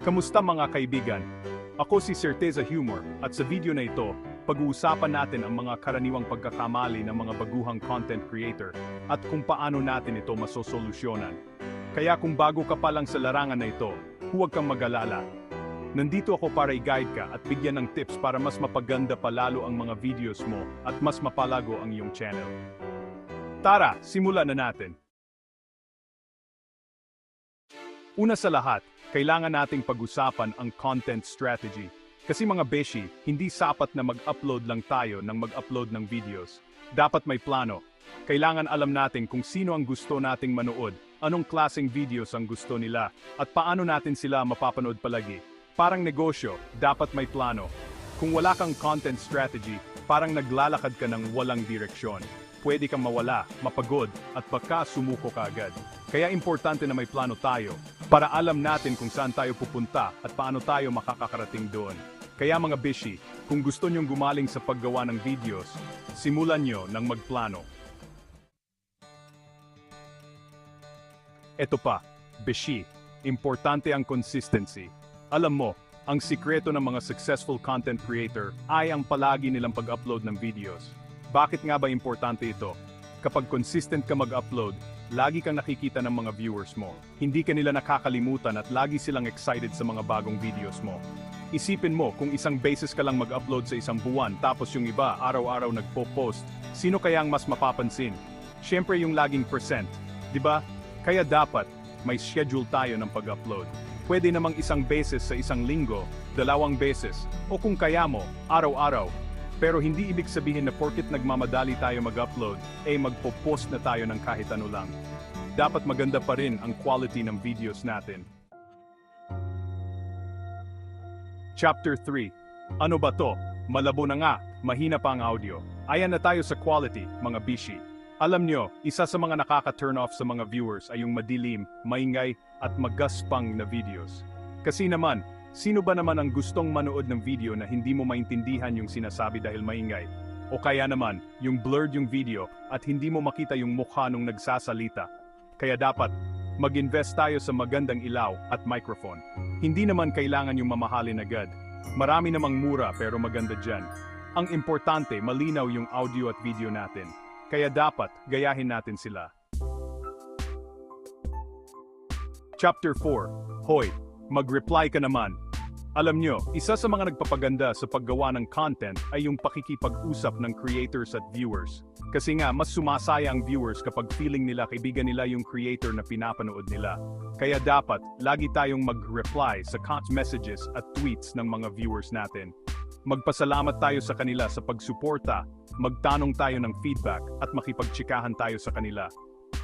Kamusta mga kaibigan? Ako si Certeza Humor at sa video na ito, pag-uusapan natin ang mga karaniwang pagkakamali ng mga baguhang content creator at kung paano natin ito masosolusyonan. Kaya kung bago ka pa lang sa larangan na ito, huwag kang mag-alala. Nandito ako para i-guide ka at bigyan ng tips para mas mapaganda pa lalo ang mga videos mo at mas mapalago ang iyong channel. Tara, simulan na natin. Una sa lahat, kailangan nating pag-usapan ang content strategy. Kasi mga beshi, hindi sapat na mag-upload lang tayo ng mag-upload ng videos. Dapat may plano. Kailangan alam natin kung sino ang gusto nating manood, anong klaseng videos ang gusto nila, at paano natin sila mapapanood palagi. Parang negosyo, dapat may plano. Kung wala kang content strategy, parang naglalakad ka ng walang direksyon. Pwede kang mawala, mapagod, at baka sumuko ka agad. Kaya importante na may plano tayo, para alam natin kung saan tayo pupunta at paano tayo makakakarating doon. Kaya mga bishi, kung gusto nyong gumaling sa paggawa ng videos, simulan nyo ng magplano. Ito pa, bishi, importante ang consistency. Alam mo, ang sikreto ng mga successful content creator ay ang palagi nilang pag-upload ng videos. Bakit nga ba importante ito? Kapag consistent ka mag-upload, lagi kang nakikita ng mga viewers mo. Hindi ka nila nakakalimutan at lagi silang excited sa mga bagong videos mo. Isipin mo kung isang basis ka lang mag-upload sa isang buwan tapos yung iba araw-araw nagpo-post, sino kaya ang mas mapapansin? Siyempre yung laging percent, di ba? Kaya dapat, may schedule tayo ng pag-upload. Pwede namang isang beses sa isang linggo, dalawang beses, o kung kaya mo, araw-araw. Pero hindi ibig sabihin na porkit nagmamadali tayo mag-upload, eh magpo-post na tayo ng kahit ano lang. Dapat maganda pa rin ang quality ng videos natin. Chapter 3. Ano ba to? Malabo na nga, mahina pa ang audio. Ayan na tayo sa quality, mga bishi. Alam nyo, isa sa mga nakaka-turn off sa mga viewers ay yung madilim, maingay, at magaspang na videos. Kasi naman, sino ba naman ang gustong manood ng video na hindi mo maintindihan yung sinasabi dahil maingay? O kaya naman, yung blurred yung video at hindi mo makita yung mukha nung nagsasalita. Kaya dapat, mag-invest tayo sa magandang ilaw at microphone. Hindi naman kailangan yung mamahalin agad. Marami namang mura pero maganda dyan. Ang importante, malinaw yung audio at video natin. Kaya dapat, gayahin natin sila. Chapter 4. Hoy, mag-reply ka naman. Alam nyo, isa sa mga nagpapaganda sa paggawa ng content ay yung pakikipag-usap ng creators at viewers. Kasi nga, mas sumasaya ang viewers kapag feeling nila kaibigan nila yung creator na pinapanood nila. Kaya dapat, lagi tayong mag-reply sa comment messages at tweets ng mga viewers natin. Magpasalamat tayo sa kanila sa pagsuporta, magtanong tayo ng feedback at makipagtsikahan tayo sa kanila.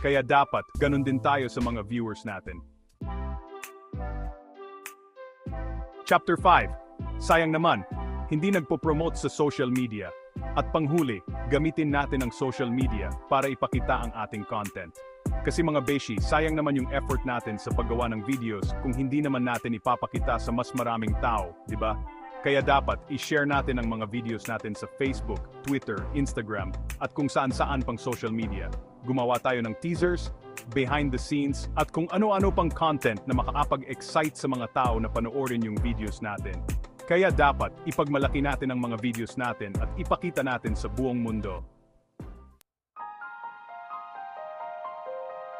Kaya dapat, ganun din tayo sa mga viewers natin. Chapter 5. Sayang naman, hindi nagpo-promote sa social media. At panghuli, gamitin natin ang social media para ipakita ang ating content. Kasi mga beshi, sayang naman yung effort natin sa paggawa ng videos kung hindi naman natin ipapakita sa mas maraming tao, di ba? Kaya dapat i-share natin ang mga videos natin sa Facebook, Twitter, Instagram, at kung saan-saan pang social media. Gumawa tayo ng teasers, behind the scenes, at kung ano-ano pang content na makakapag-excite sa mga tao na panoorin yung videos natin. Kaya dapat ipagmalaki natin ang mga videos natin at ipakita natin sa buong mundo.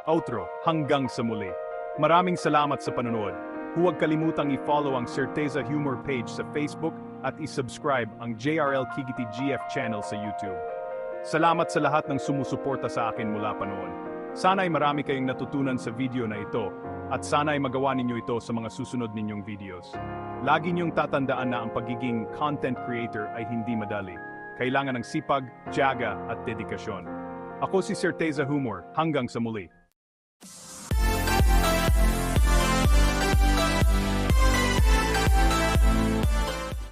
Outro, hanggang sa muli. Maraming salamat sa panonood. Huwag kalimutang i-follow ang Certeza Humor page sa Facebook at i-subscribe ang JRL Kigiti GF channel sa YouTube. Salamat sa lahat ng sumusuporta sa akin mula pa noon. Sana ay marami kayong natutunan sa video na ito at sana ay magawa ninyo ito sa mga susunod ninyong videos. Lagi niyong tatandaan na ang pagiging content creator ay hindi madali. Kailangan ng sipag, tiyaga at dedikasyon. Ako si Certeza Humor, hanggang sa muli.